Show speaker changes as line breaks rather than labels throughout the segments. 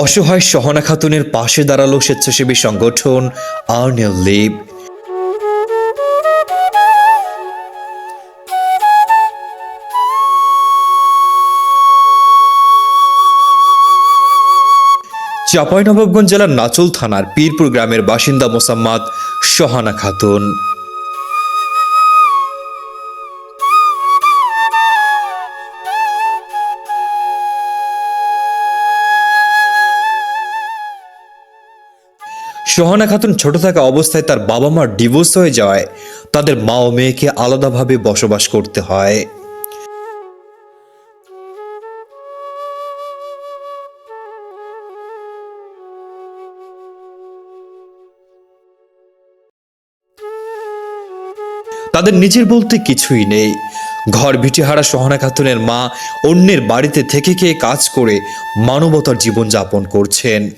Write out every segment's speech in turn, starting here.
অসহায় সহনা খাতুনের পাশে দাঁড়াল স্বেচ্ছাসেবী সংগঠন আর্নেল লিভ চাঁপাইনবাবগঞ্জ জেলার নাচল থানার পীরপুর গ্রামের বাসিন্দা মোসাম্মদ সোহানা খাতুন। সোহানা খাতুন ছোট থাকা অবস্থায় তার বাবা মার ডিভোর্স হয়ে যাওয়ায় তাদের মা ও মেয়েকে আলাদাভাবে বসবাস করতে হয়। তাদের নিজের বলতে কিছুই নেই। ঘর ভিটিহারা সোহানা খাতুনের মা অন্যের বাড়িতে থেকে খেয়ে কাজ করে মানবতার জীবনযাপন করছেন।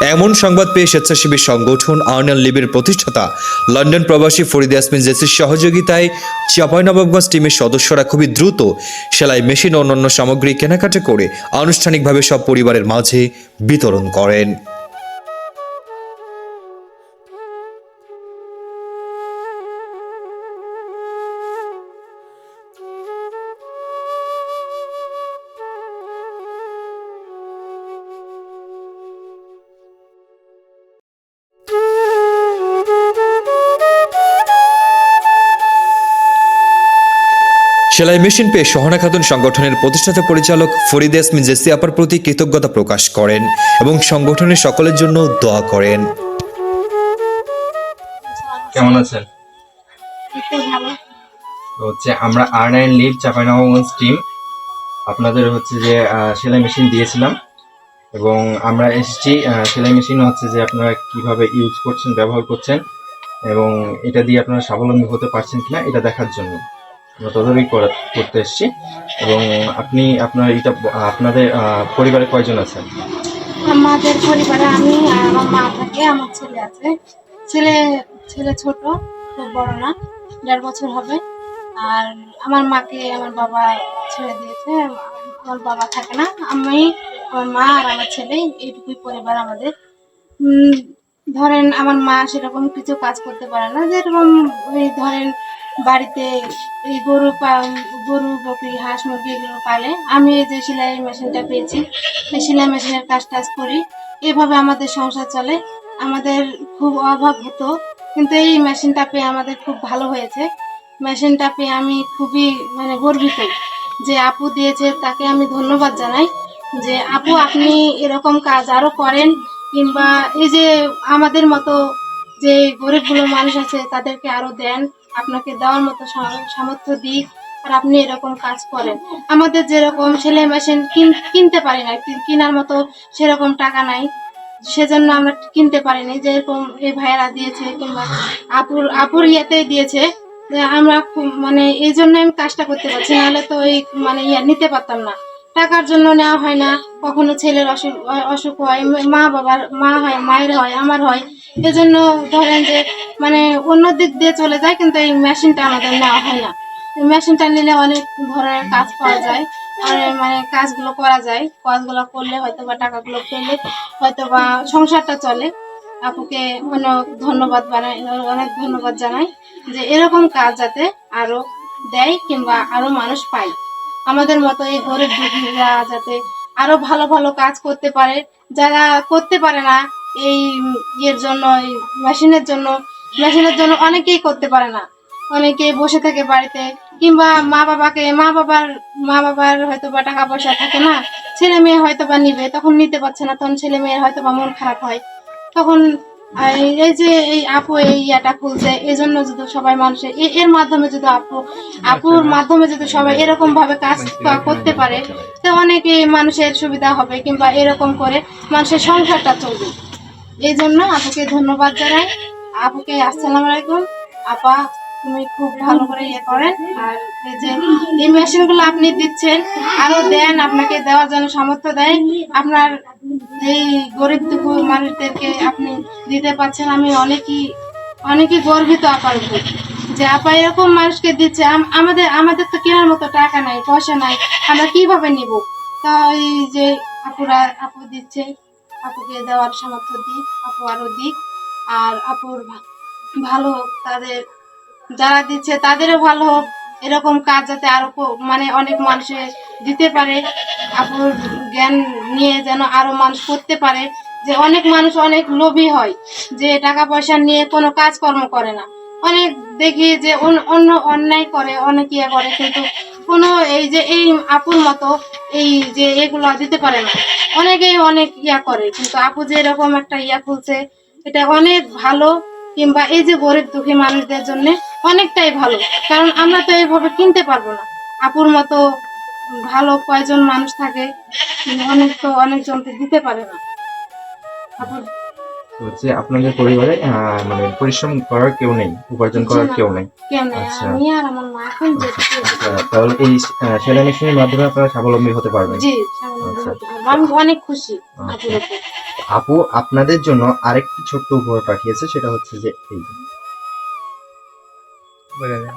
এমন সংবাদ পেয়ে স্বেচ্ছাসেবী সংগঠন আর্নাল লিবের প্রতিষ্ঠাতা লন্ডন প্রবাসী ফরিদ ইয়াসমিন জেসির সহযোগিতায় চাঁপাইনবাবগঞ্জ টিমের সদস্যরা খুবই দ্রুত সেলাই মেশিন ও অন্যান্য সামগ্রী কেনাকাটা করে আনুষ্ঠানিকভাবে সব পরিবারের মাঝে বিতরণ করেন। সেলাই মেশিন পেয়ে সহনা খাতুন সংগঠনের প্রতিষ্ঠাতা পরিচালক ফরিদ ইয়াসমিন জেসি আপার প্রতি কৃতজ্ঞতা প্রকাশ করেন এবং সংগঠনের সকলের জন্য দোয়া করেন।
কেমন আছেন? তো হচ্ছে আমরা R nine live Chapainawabganj team আপনাদের হচ্ছে যে সেলাই মেশিন দিয়েছিলাম এবং আমরা এসেছি সেলাই মেশিন হচ্ছে যে আপনারা কীভাবে ইউজ করছেন, ব্যবহার করছেন এবং এটা দিয়ে আপনারা স্বাবলম্বী হতে পারছেন কিনা এটা দেখার জন্য। তদারকি করা- করতে এসেছি এবং আপনি আপনার এটা আপনাদের পরিবারে কয়জন আছেন?
আমাদের পরিবারে আমি আর আমার মা থাকে, আমার ছেলে আছে। ছেলে ছেলে ছোট, খুব বড় না, দেড় বছর হবে। আর আমার মাকে আমার বাবা ছেড়ে দিয়েছে, আমার বাবা থাকে না। আমি, আমার মা আর আমার ছেলে, এইটুকুই পরিবার আমাদের। ধরেন আমার মা সেরকম কিছু কাজ করতে পারে না, যেরকম ওই ধরেন বাড়িতে এই গরু গরু, বকরি, হাঁস, মুরগি এগুলো পালে। আমি এই যে সেলাই মেশিনটা পেয়েছি সেলাই মেশিনের কাজ টাজ করি। এভাবে আমাদের সংসার চলে। আমাদের খুব অভাব হতো, কিন্তু এই মেশিনটা পেয়ে আমাদের খুব ভালো হয়েছে। মেশিনটা পেয়ে আমি খুবই মানে গর্বিত যে আপু দিয়েছে, তাকে আমি ধন্যবাদ জানাই যে, আপু, আপনি এরকম কাজ আরও করেন। কিংবা এই যে আমাদের মতো যে গরিবগুলো মানুষ আছে, তাদেরকে আরও দেন। আপনাকে দেওয়ার মতো সামর্থ্য দিই আর আপনি এরকম কাজ করেন। আমাদের যেরকম সেলাই মেশিন কিন- কিনতে পারি না কেনার মতো সেরকম টাকা নাই। সেজন্য আমরা কিনতে পারিনি, যেরকম এই ভাইয়েরা দিয়েছে কিংবা আপুর আপুর ইয়েতে দিয়েছে। আমরা মানে এই জন্য আমি কাজটা করতে পারছি, নাহলে তো এই মানে ইয়ে নিতে পারতাম না। টাকার জন্য নেওয়া হয় না। কখনো ছেলের অসুখ অসুখ হয়, মা বাবার, মা হয়, মায়ের হয়, আমার হয়। এজন্য ধরেন যে মানে অন্য দিক দিয়ে চলে যায়, কিন্তু এই মেশিনটা আমাদের নেওয়া হয় না। মেশিনটা নিলে অনেক ধরনের কাজ পাওয়া যায়, আর মানে কাজগুলো করা যায়। কাজগুলো করলে হয়তো বা টাকাগুলো পেলে হয়তো বা সংসারটা চলে। আপুকে অনেক ধন্যবাদ বানাই, অনেক ধন্যবাদ জানাই যে এরকম কাজ যাতে আরও দেয় কিংবা আরও মানুষ পায়। আমাদের মতো এই গরিব দুঃখীরা যাতে আরও ভালো ভালো কাজ করতে পারে। যারা করতে পারে না, এই ইয়ের জন্য মেশিনের জন্য মেশিনের জন্য অনেকেই করতে পারে না। অনেকে বসে থাকে বাড়িতে, কিংবা মা বাবাকে মা বাবার মা বাবার হয়তো বা টাকা পয়সা থাকে না ছেলে মেয়ে হয়তো বা নিবে, তখন নিতে পারছে না, তখন ছেলে মেয়ের হয়তো বা মন খারাপ হয়। তখন এই- যে এই আপু এই ইয়াটা খুলছে এই জন্য যদি সবাই মানুষের এর মাধ্যমে যদি আপু আপুর মাধ্যমে যদি সবাই এরকম ভাবে কাজ করতে পারে, তো অনেকে মানুষের সুবিধা হবে কিংবা এরকম করে মানুষের সংসারটা চলবে। এই জন্য আপুকে ধন্যবাদ জানাই। আপুকে আসসালাম আলাইকুম। আপা তুমি খুব ভালো করে ইয়ে করেন। আর এই যে এই মেশিনগুলো আপনি দিচ্ছেন, আরও দেন, আপনাকে দেওয়ার জন্য সামর্থ্য দেয়। আপনার এই গরিব দুঃখ মানুষদেরকে আপনি দিতে পারছেন। আমি অনেকই অনেকই গর্বিত আপার যে আপা এরকম মানুষকে দিচ্ছে আমাদের আমাদের তো কেনার মতো টাকা নাই, পয়সা নাই, আমরা কীভাবে নিব? তা এই যে আপুরা, আপু দিচ্ছে, আপুকে দেওয়ার সামর্থ্য দিক, আপু আরও দিক। আর আপুর ভালো তাদের যারা দিচ্ছে তাদেরও ভালো হোক, এরকম কাজ যাতে আরও মানে অনেক মানুষে দিতে পারে। আপুর জ্ঞান নিয়ে যেন আরও মানুষ করতে পারে। যে অনেক মানুষ অনেক লোভী হয়, যে টাকা পয়সা নিয়ে কোনো কাজকর্ম করে না। অনেক দেখি যে অন- অন্য অন্যায় করে, অনেক ইয়ে করে, কিন্তু কোনো এই যে এই আপুর মতো এই যে এগুলো দিতে পারে না। অনেকেই অনেক ইয়া করে, কিন্তু আপু যে এরকম একটা ইয়া খুলছে, এটা অনেক ভালো কিংবা এই যে গরিব দুঃখী মানুষদের জন্য অনেকটাই ভালো। কারণ আমরা তো এইভাবে কিনতে পারব না। আপুর মতো ভালো কয়জন মানুষ থাকে অনেক তো অনেকজনকে দিতে পারে না। আপুর
হচ্ছে আপনাদের পরিবারে মানে পরিশ্রম করার কেউ নেই উপার্জন করার কেউ নেই। আচ্ছা।
যে
আচ্ছা, তাহলে এই সেলাই মেশিনের মাধ্যমে আপনারা স্বাবলম্বী হতে পারবেন। আচ্ছা।
আমি অনেক খুশি
আপু আপনাদের জন্য আরেকটি ছোট্ট উপহার পাঠিয়েছে সেটা হচ্ছে যে এই যে।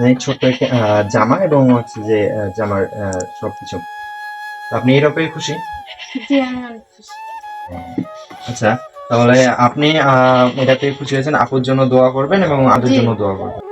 মানে ছোট্ট একটা জামা এবং হচ্ছে যে জামার আহ, সবকিছু। আপনি এর ব্যাপারে খুশি?
জি আমি অনেক খুশি।
আচ্ছা তাহলে আপনি আহ, এটাতে খুশি হয়েছেন। আপুর জন্য দোয়া করবেন এবং
আপুর
জন্য দোয়া করবেন।